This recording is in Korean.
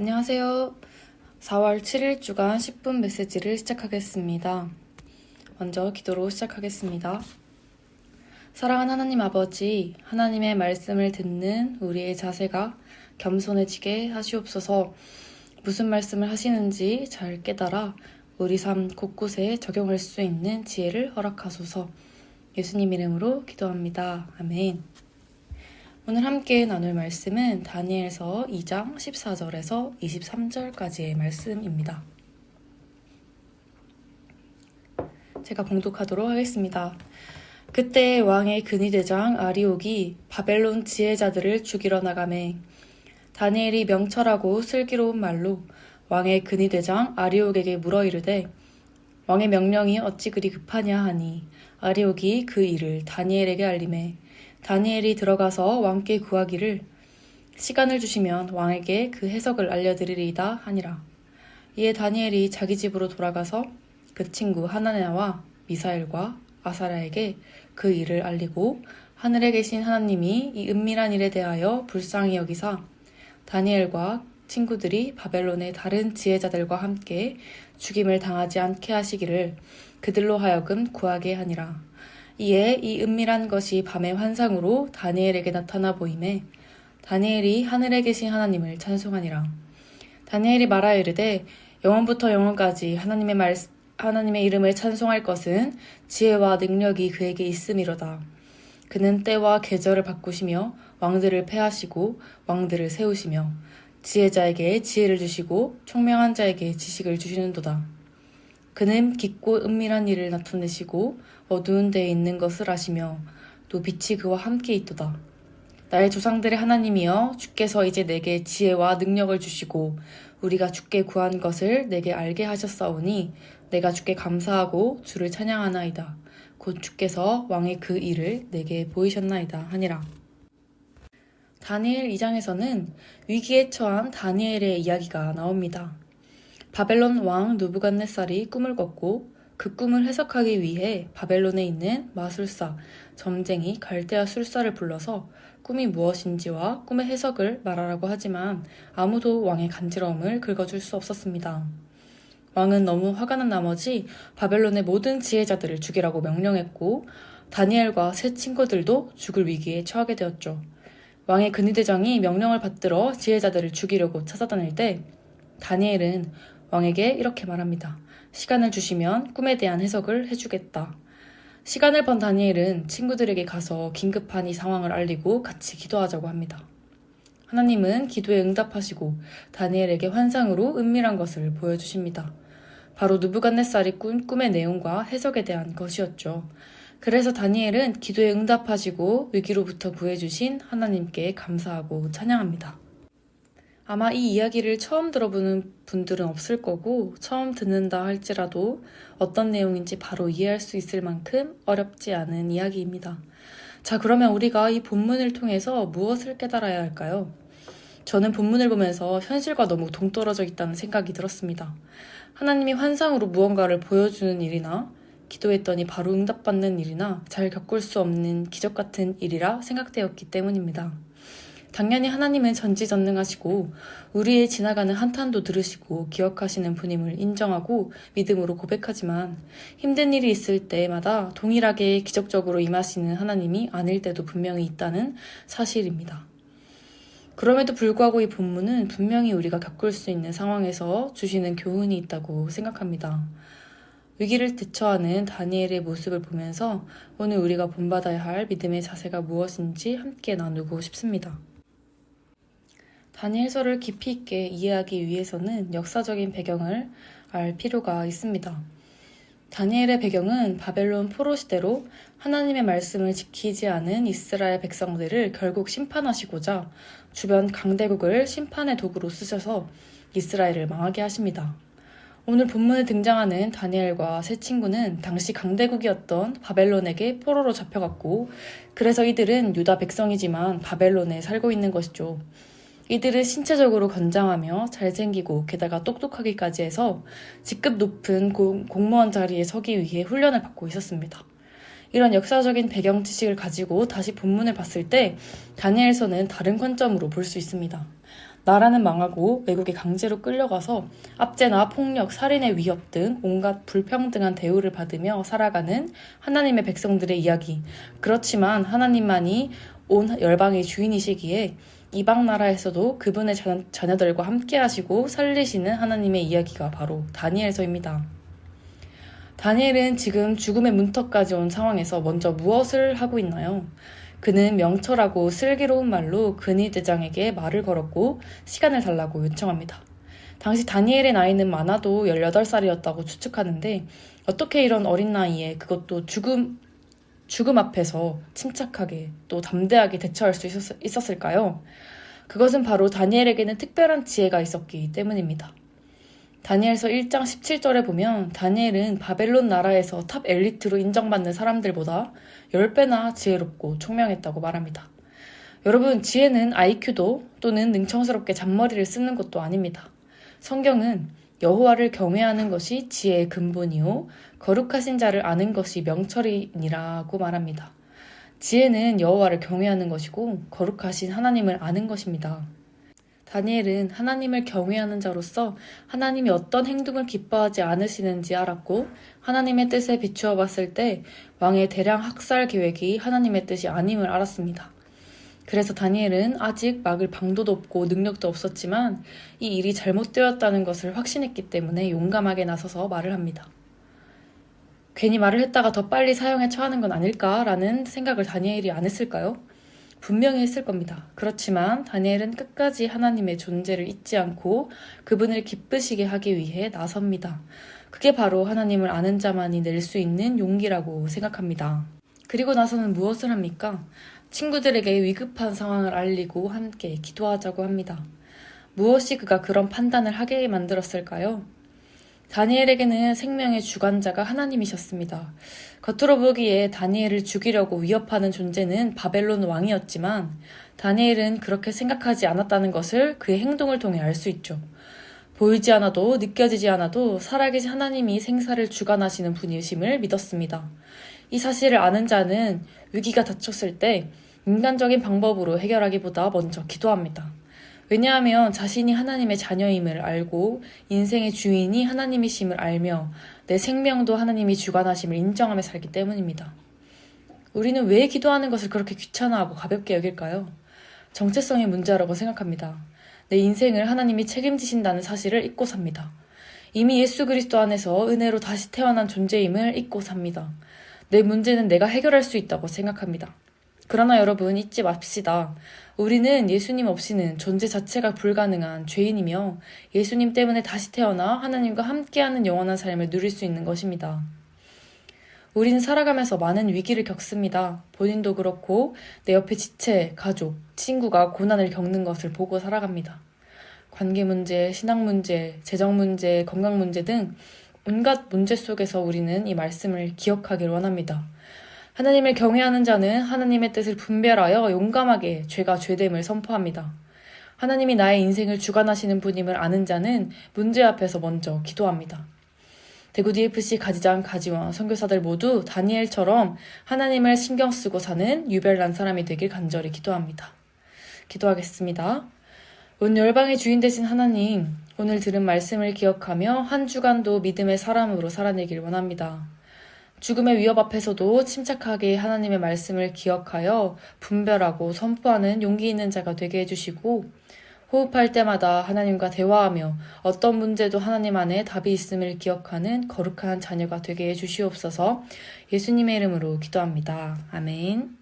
안녕하세요. 4월 7일 주간 10분 메시지를 시작하겠습니다. 먼저 기도로 시작하겠습니다. 사랑하는 하나님 아버지, 하나님의 말씀을 듣는 우리의 자세가 겸손해지게 하시옵소서 무슨 말씀을 하시는지 잘 깨달아 우리 삶 곳곳에 적용할 수 있는 지혜를 허락하소서 예수님 이름으로 기도합니다. 아멘. 오늘 함께 나눌 말씀은 다니엘서 2장 14절에서 23절까지의 말씀입니다. 제가 봉독하도록 하겠습니다. 그때 왕의 근위대장 아리옥이 바벨론 지혜자들을 죽이러 나가매 다니엘이 명철하고 슬기로운 말로 왕의 근위대장 아리옥에게 물어 이르되 왕의 명령이 어찌 그리 급하냐 하니 아리옥이 그 일을 다니엘에게 알림해 다니엘이 들어가서 왕께 구하기를 시간을 주시면 왕에게 그 해석을 알려드리리이다 하니라. 이에 다니엘이 자기 집으로 돌아가서 그 친구 하나냐와 미사엘과 아사라에게 그 일을 알리고 하늘에 계신 하나님이 이 은밀한 일에 대하여 불쌍히 여기사 다니엘과 친구들이 바벨론의 다른 지혜자들과 함께 죽임을 당하지 않게 하시기를 그들로 하여금 구하게 하니라. 이에 이 은밀한 것이 밤의 환상으로 다니엘에게 나타나 보임에 다니엘이 하늘에 계신 하나님을 찬송하니라. 다니엘이 말하여 이르되 영원부터 영원까지 하나님의 말 하나님의 이름을 찬송할 것은 지혜와 능력이 그에게 있음이로다. 그는 때와 계절을 바꾸시며 왕들을 패하시고 왕들을 세우시며 지혜자에게 지혜를 주시고 총명한 자에게 지식을 주시는도다. 그는 깊고 은밀한 일을 나타내시고 어두운 데에 있는 것을 아시며 또 빛이 그와 함께 있도다. 나의 조상들의 하나님이여 주께서 이제 내게 지혜와 능력을 주시고 우리가 주께 구한 것을 내게 알게 하셨사오니 내가 주께 감사하고 주를 찬양하나이다. 곧 주께서 왕의 그 일을 내게 보이셨나이다 하니라. 다니엘 2장에서는 위기에 처한 다니엘의 이야기가 나옵니다. 바벨론 왕 누부갓네살이 꿈을 꿨고 그 꿈을 해석하기 위해 바벨론에 있는 마술사, 점쟁이 갈대아 술사를 불러서 꿈이 무엇인지와 꿈의 해석을 말하라고 하지만 아무도 왕의 간지러움을 긁어줄 수 없었습니다. 왕은 너무 화가 난 나머지 바벨론의 모든 지혜자들을 죽이라고 명령했고 다니엘과 세 친구들도 죽을 위기에 처하게 되었죠. 왕의 근위대장이 명령을 받들어 지혜자들을 죽이려고 찾아다닐 때 다니엘은 왕에게 이렇게 말합니다. 시간을 주시면 꿈에 대한 해석을 해주겠다. 시간을 번 다니엘은 친구들에게 가서 긴급한 이 상황을 알리고 같이 기도하자고 합니다. 하나님은 기도에 응답하시고 다니엘에게 환상으로 은밀한 것을 보여주십니다. 바로 누부갓네살이 꾼 꿈의 내용과 해석에 대한 것이었죠. 그래서 다니엘은 기도에 응답하시고 위기로부터 구해주신 하나님께 감사하고 찬양합니다. 아마 이 이야기를 처음 들어보는 분들은 없을 거고 처음 듣는다 할지라도 어떤 내용인지 바로 이해할 수 있을 만큼 어렵지 않은 이야기입니다. 자, 그러면 우리가 이 본문을 통해서 무엇을 깨달아야 할까요? 저는 본문을 보면서 현실과 너무 동떨어져 있다는 생각이 들었습니다. 하나님이 환상으로 무언가를 보여주는 일이나 기도했더니 바로 응답받는 일이나 잘 겪을 수 없는 기적 같은 일이라 생각되었기 때문입니다. 당연히 하나님은 전지전능하시고 우리의 지나가는 한탄도 들으시고 기억하시는 분임을 인정하고 믿음으로 고백하지만 힘든 일이 있을 때마다 동일하게 기적적으로 임하시는 하나님이 아닐 때도 분명히 있다는 사실입니다. 그럼에도 불구하고 이 본문은 분명히 우리가 겪을 수 있는 상황에서 주시는 교훈이 있다고 생각합니다. 위기를 대처하는 다니엘의 모습을 보면서 오늘 우리가 본받아야 할 믿음의 자세가 무엇인지 함께 나누고 싶습니다. 다니엘서를 깊이 있게 이해하기 위해서는 역사적인 배경을 알 필요가 있습니다. 다니엘의 배경은 바벨론 포로 시대로 하나님의 말씀을 지키지 않은 이스라엘 백성들을 결국 심판하시고자 주변 강대국을 심판의 도구로 쓰셔서 이스라엘을 망하게 하십니다. 오늘 본문에 등장하는 다니엘과 세 친구는 당시 강대국이었던 바벨론에게 포로로 잡혀갔고 그래서 이들은 유다 백성이지만 바벨론에 살고 있는 것이죠. 이들은 신체적으로 건장하며 잘생기고 게다가 똑똑하기까지 해서 직급 높은 공, 공무원 자리에 서기 위해 훈련을 받고 있었습니다. 이런 역사적인 배경 지식을 가지고 다시 본문을 봤을 때 다니엘서는 다른 관점으로 볼 수 있습니다. 나라는 망하고 외국에 강제로 끌려가서 압제나 폭력, 살인의 위협 등 온갖 불평등한 대우를 받으며 살아가는 하나님의 백성들의 이야기. 그렇지만 하나님만이 온 열방의 주인이시기에 이방 나라에서도 그분의 자, 자녀들과 함께 하시고 살리시는 하나님의 이야기가 바로 다니엘서입니다. 다니엘은 지금 죽음의 문턱까지 온 상황에서 먼저 무엇을 하고 있나요? 그는 명철하고 슬기로운 말로 근위 대장에게 말을 걸었고 시간을 달라고 요청합니다. 당시 다니엘의 나이는 많아도 18살이었다고 추측하는데 어떻게 이런 어린 나이에 그것도 죽음 죽음 앞에서 침착하게 또 담대하게 대처할 수 있었, 을까요 그것은 바로 다니엘에게는 특별한 지혜가 있었기 때문입니다. 다니엘서 1장 17절에 보면 다니엘은 바벨론 나라에서 탑 엘리트로 인정받는 사람들보다 10배나 지혜롭고 총명했다고 말합니다. 여러분, 지혜는 IQ도 또는 능청스럽게 잔머리를 쓰는 것도 아닙니다. 성경은 여호와를 경외하는 것이 지혜의 근본이요 거룩하신 자를 아는 것이 명철이니라고 말합니다. 지혜는 여호와를 경외하는 것이고 거룩하신 하나님을 아는 것입니다. 다니엘은 하나님을 경외하는 자로서 하나님이 어떤 행동을 기뻐하지 않으시는지 알았고 하나님의 뜻에 비추어 봤을 때 왕의 대량 학살 계획이 하나님의 뜻이 아님을 알았습니다. 그래서 다니엘은 아직 막을 방도도 없고 능력도 없었지만 이 일이 잘못되었다는 것을 확신했기 때문에 용감하게 나서서 말을 합니다. 괜히 말을 했다가 더 빨리 사형에 처하는 건 아닐까라는 생각을 다니엘이 안 했을까요? 분명히 했을 겁니다. 그렇지만 다니엘은 끝까지 하나님의 존재를 잊지 않고 그분을 기쁘시게 하기 위해 나섭니다. 그게 바로 하나님을 아는 자만이 낼 수 있는 용기라고 생각합니다. 그리고 나서는 무엇을 합니까? 친구들에게 위급한 상황을 알리고 함께 기도하자고 합니다. 무엇이 그가 그런 판단을 하게 만들었을까요? 다니엘에게는 생명의 주관자가 하나님이셨습니다. 겉으로 보기에 다니엘을 죽이려고 위협하는 존재는 바벨론 왕이었지만 다니엘은 그렇게 생각하지 않았다는 것을 그의 행동을 통해 알 수 있죠. 보이지 않아도 느껴지지 않아도 살아계신 하나님이 생사를 주관하시는 분이심을 믿었습니다. 이 사실을 아는 자는 위기가 닥쳤을 때 인간적인 방법으로 해결하기보다 먼저 기도합니다. 왜냐하면 자신이 하나님의 자녀임을 알고 인생의 주인이 하나님이심을 알며 내 생명도 하나님이 주관하심을 인정하며 살기 때문입니다. 우리는 왜 기도하는 것을 그렇게 귀찮아하고 가볍게 여길까요? 정체성의 문제라고 생각합니다. 내 인생을 하나님이 책임지신다는 사실을 잊고 삽니다. 이미 예수 그리스도 안에서 은혜로 다시 태어난 존재임을 잊고 삽니다. 내 문제는 내가 해결할 수 있다고 생각합니다. 그러나 여러분 잊지 맙시다. 우리는 예수님 없이는 존재 자체가 불가능한 죄인이며 예수님 때문에 다시 태어나 하나님과 함께하는 영원한 삶을 누릴 수 있는 것입니다. 우리는 살아가면서 많은 위기를 겪습니다. 본인도 그렇고 내 옆에 지체, 가족, 친구가 고난을 겪는 것을 보고 살아갑니다. 관계 문제, 신앙 문제, 재정 문제, 건강 문제 등 온갖 문제 속에서 우리는 이 말씀을 기억하길 원합니다. 하나님을 경외하는 자는 하나님의 뜻을 분별하여 용감하게 죄가 죄됨을 선포합니다. 하나님이 나의 인생을 주관하시는 분임을 아는 자는 문제 앞에서 먼저 기도합니다. 대구 DFC 가지장 가지원 선교사들 모두 다니엘처럼 하나님을 신경 쓰고 사는 유별난 사람이 되길 간절히 기도합니다. 기도하겠습니다. 온 열방의 주인 되신 하나님, 오늘 들은 말씀을 기억하며 한 주간도 믿음의 사람으로 살아내길 원합니다. 죽음의 위협 앞에서도 침착하게 하나님의 말씀을 기억하여 분별하고 선포하는 용기 있는 자가 되게 해주시고 호흡할 때마다 하나님과 대화하며 어떤 문제도 하나님 안에 답이 있음을 기억하는 거룩한 자녀가 되게 해주시옵소서 예수님의 이름으로 기도합니다. 아멘.